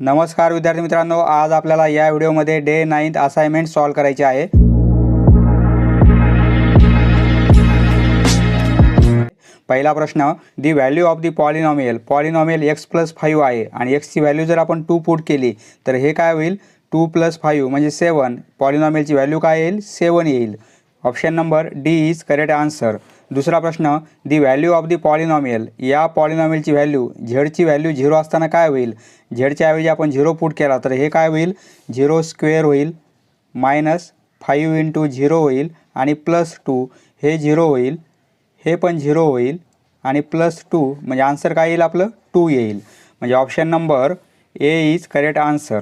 नमस्कार विद्यार्थी मित्रांनो. आज आपल्याला या व्हिडिओमध्ये डे नाईन्थ असाइनमेंट सॉल्व करायची आहे. पहिला प्रश्न the value of the polynomial. Polynomial x plus five आहे आणि एक्सची व्हॅल्यू जर आपण टू पुट केली तर हे काय होईल? टू प्लस फाईव्ह म्हणजे सेवन पॉलिनॉमियलची व्हॅल्यू काय येईल? सेवन येईल. Option number D is correct answer. दुसरा प्रश्न the value of the polynomial. या पॉलिनॉमियलची व्हॅल्यू झेडची व्हॅल्यू झिरो असताना काय होईल? झेडच्या ऐवजी आपण झिरो पुट केला तर हे काय होईल? झिरो स्क्वेअर होईल मायनस फाईव्ह इंटू झिरो होईल आणि प्लस टू हे झिरो होईल हे पण झिरो होईल आणि प्लस टू म्हणजे आन्सर काय येईल आपलं? टू येईल. म्हणजे option number A is correct answer.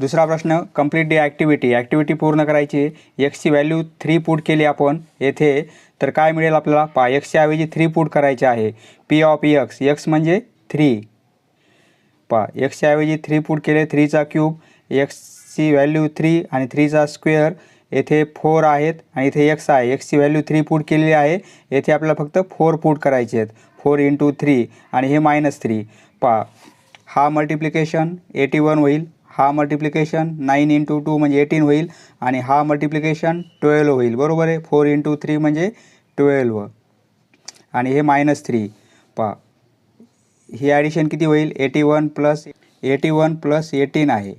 दुसरा प्रश्न कंप्लीट डी ॲक्टिव्हिटी ॲक्टिव्हिटी पूर्ण करायची. एक्सची व्हॅल्यू थ्री पुट केली आपण येथे. तर काय मिळेल आपल्याला? पा एक्सच्या ऐवजी थ्री पुट करायचे आहे. पी ऑफ एक्स एक्स म्हणजे थ्री पा एक्सच्या ऐवजी थ्री पुट केले. थ्रीचा क्यूब एक्सची व्हॅल्यू थ्री आणि थ्रीचा स्क्वेअर येथे फोर आहेत आणि इथे एक्स आहे. एक्सची व्हॅल्यू थ्री पुट केलेली आहे. येथे आपल्याला फक्त फोर पुट करायचे आहेत. फोर इंटू थ्री आणि हे मायनस थ्री पा हा मल्टिप्लिकेशन एटी वन होईल. हा मल्टिप्लिकेशन नाईन इंटू टू म्हणजे एटीन होईल आणि हा मल्टिप्लिकेशन ट्वेल्व होईल. बरोबर आहे? फोर इंटू थ्री म्हणजे ट्वेल्व आणि हे मायनस थ्री पा ही ॲडिशन किती होईल? Eighty one plus eighty one plus eighteen आहे.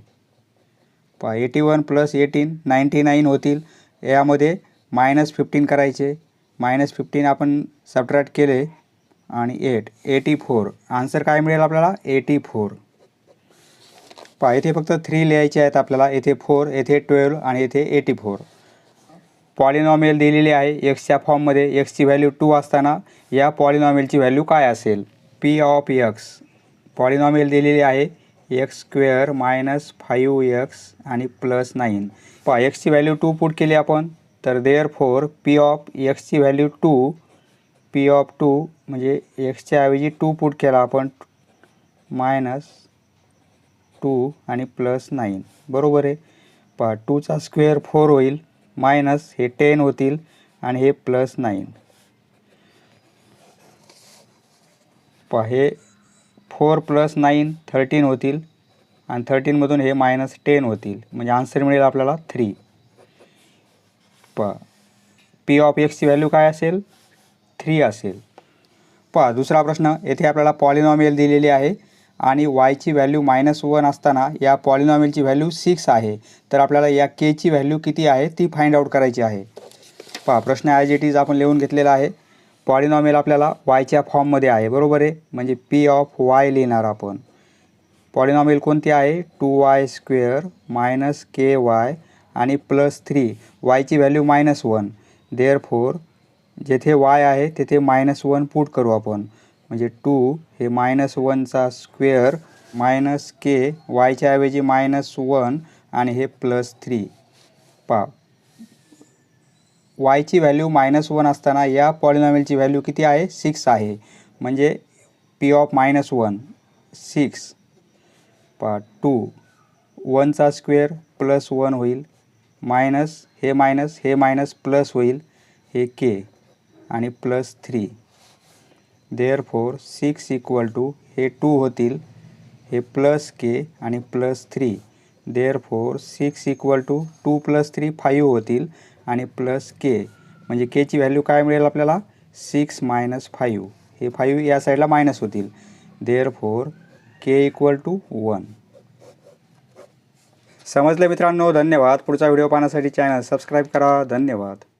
पा eighty one plus eighteen ninety nine होतील. यामध्ये मायनस फिफ्टीन करायचे. मायनस फिफ्टीन आपण सबट्रॅक्ट केले आणि एट एटी फोर आन्सर काय मिळेल आपल्याला? एटी फोर पहा येथे फक्त थ्री लिहायचे आहेत आपल्याला. येथे फोर येथे ट्वेल्व आणि येथे एटी फोर पॉलिनॉमियल दिलेली आहे एक्सच्या फॉर्ममध्ये एक्सची व्हॅल्यू टू असताना या पॉलिनॉमियलची व्हॅल्यू काय असेल? पी ऑफ एक्स पॉलिनॉमियल दिलेली आहे x square minus five x आणि प्लस नाईन पहा एक्सची व्हॅल्यू टू पुट केली आपण. तर therefore P of एक्सची value two P of two म्हणजे एक्सच्या ऐवजी टू पुट केला आपण. मायनस टू आणि प्लस नाईन बरोबर आहे? पहा टूचा स्क्वेअर फोर होईल मायनस हे टेन होतील आणि हे प्लस नाईन पहा हे फोर प्लस नाईन थर्टीन होतील आणि थर्टीनमधून हे मायनस टेन होतील. म्हणजे आन्सर मिळेल आपल्याला थ्री पहा पी ऑफ एक्सची व्हॅल्यू काय असेल? थ्री असेल. पहा दुसरा प्रश्न येथे आपल्याला पॉलिनॉमियल दिलेली आहे. आणि वायची व्हॅल्यू मायनस वन असताना या पॉलिनॉमिलची व्हॅल्यू सिक्स आहे. तर आपल्याला या केची व्हॅल्यू किती आहे ती फाइंड आउट करायची आहे. पहा प्रश्न ॲज इट इज आपण लिहून घेतलेला आहे. पॉलिनॉमिल आपल्याला वायच्या फॉर्ममध्ये आहे बरोबर आहे? म्हणजे पी ऑफ वाय लिहिणार आपण. पॉलिनॉमिल कोणती आहे? Two y square minus k y आणि प्लस थ्री वायची value minus one therefore जेथे वाय आहे तेथे मायनस वन पुट करू आपण. म्हणजे टू हे मायनस वनचा स्क्वेअर मायनस के वायच्या ऐवजी मायनस वन आणि हे प्लस थ्री पा वायची व्हॅल्यू मायनस वन असताना या पॉलिनॉमिलची व्हॅल्यू किती आहे? सिक्स आहे. म्हणजे P of minus one six पा टू वनचा स्क्वेअर प्लस वन होईल. मायनस हे मायनस हे मायनस प्लस होईल. हे के आणि plus three therefore six equal to हे टू होतील. हे प्लस के आणि plus three therefore six equal to two plus three five होतील आणि प्लस के म्हणजे केची व्हॅल्यू काय मिळेल आपल्याला? सिक्स मायनस फाईव्ह हे फाईव्ह या साईडला मायनस होतील. Therefore k equal to one समजलं मित्रांनो? धन्यवाद. पुढचा व्हिडिओ पाहण्यासाठी चॅनल सबस्क्राईब करा. धन्यवाद.